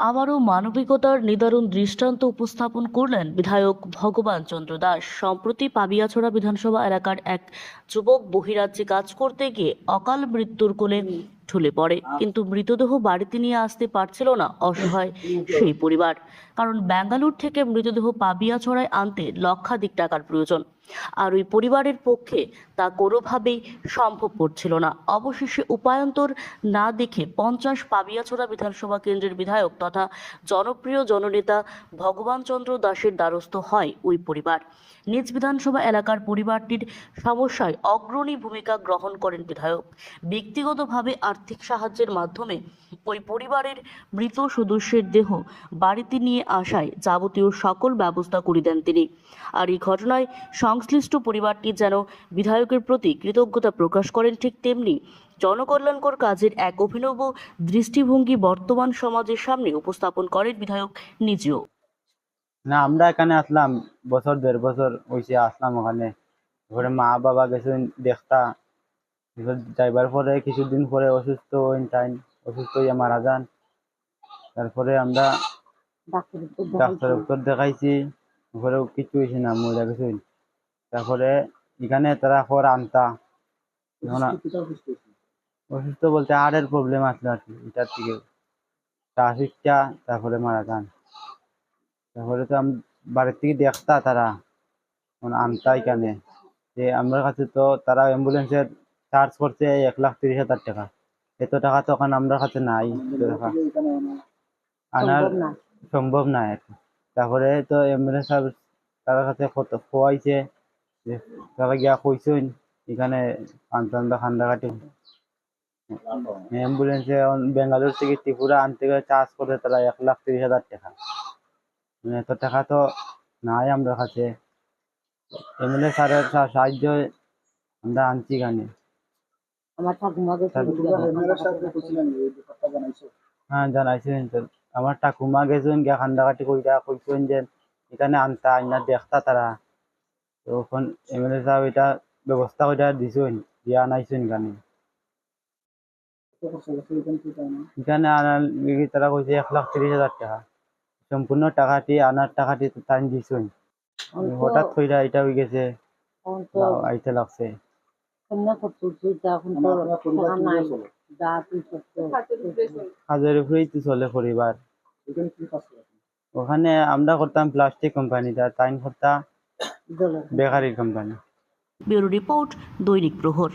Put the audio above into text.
আবারও মানবিকতার নিদারুণ দৃষ্টান্ত উপস্থাপন করলেন বিধায়ক ভগবান চন্দ্র দাস। সম্প্রতি পাবিয়াছড়া বিধানসভা এলাকার এক যুবক বহিরাজ্যে কাজ করতে গিয়ে অকাল মৃত্যুর কোলে ঢুলে পড়ে। কিন্তু মৃতদেহ বাড়িতে নিয়ে আসতে পারছিল না অসহায় সেই পরিবার। কারণ ব্যাঙ্গালোর থেকে মৃতদেহ পাবিয়াছড়ায় আনতে লক্ষাধিক টাকার প্রয়োজন। আর ওই পরিবারের পক্ষে তা কোনোভাবেই সম্ভব পড়ছিল না। অবশেষে উপায়ন্তর না দেখে পঞ্চাশ পাবিয়াছড়া বিধানসভা কেন্দ্রের বিধায়ক তথা জনপ্রিয় জননেতা ভগবান চন্দ্র দাসের দ্বারস্থ হয় ওই পরিবার। নিজ বিধানসভা এলাকার পরিবারটির সমস্যায় অগ্রণী ভূমিকা গ্রহণ করেন বিধায়ক। ব্যক্তিগতভাবে আর্থিক সাহায্যের মাধ্যমে ওই পরিবারের মৃত সদস্যের দেহ বাড়িতে নিয়ে আসায় যাবতীয় সকল ব্যবস্থা করে দেন তিনি। আর এই ঘটনায় সংশ্লিষ্ট পরিবারটি যেন বিধায়কের প্রতি কৃতজ্ঞতা প্রকাশ করেন ঠিক তেমনি জনকল্যাণকর কাজের এক অভিনব দৃষ্টিভঙ্গি বর্তমান সমাজের সামনে উপস্থাপন করেন বিধায়ক নিজেও। না, আমরা এখানে আসলাম, বছর দেড় বছর হয়েছে আসলাম ওখানে। ঘরে মা বাবা গেছেন, দেখতা যাইবার পরে কিছুদিন পরে অসুস্থ হইন টাইম অসুস্থ হইয়া মারা যান তারপরে আমরা ডাক্তার ডক্টর দেখাইছি ঘরে কিছু হয়েছে না মরে গেছেন তারপরে এখানে তারা খবর আনতা। অসুস্থ বলতে হার্টের প্রবলেম আসলো আর কি, এটার থেকে ট্রাফিকটা তারপরে মারা যান। তারপরে তো বাড়ির থেকে দেখতা তারা। আনতা এখানে। যে আমার কাছে তো তারা অ্যাম্বুলেন্সের চার্জ করছে এক লাখ তিরিশ হাজার টাকা। এত টাকা তো এখন আমার কাছে নাই টাকা। আনার সম্ভব না। আর তারপরে তো অ্যাম্বুলেন্স সার্ভিস তার কাছে কত খোয়াইছে যে তারা গিয়া কইছেন এখানে পান্তান্দা খান্দাঘাটি। অ্যাম্বুলেন্সে বেঙ্গালোর থেকে ত্রিপুরা আনতে গেলে চার্জ করে তারা এক লাখ তিরিশ হাজার টাকা। মানে এত টাকা তো নাই আমার কাছে। এমএলএ স্যারের সাহায্য আমরা আনছি এখানে। আমার ঠাকুমাকে হ্যাঁ জানাইছেন তো। আমার ঠাকুমা গেছেন গিয়া খান্দাঘাটি কইরা কইছেন যে এখানে আনতা আইনা দেখতা তারা। তো এখন এমএলএ সাহেব এটা ব্যবস্থা কইরা দিছেন দিয়া আনাইছেন এখানে। এখানে আনার লিগে তারা কইছে এক লাখ তিরিশ হাজার টাকা। সম্পূর্ণ টাকাটি আনার টাকাটি টাইম দিছেন। হঠাৎ কইরা এটা হয়ে গেছে আইতে লাগছে। উপরেই তো চলে পরিবার। ওখানে আমরা করতাম প্লাস্টিক কোম্পানিটা টাইম করতাম বেকারি কোম্পানি ব্যুরো রিপোর্ট দৈনিক প্রহর।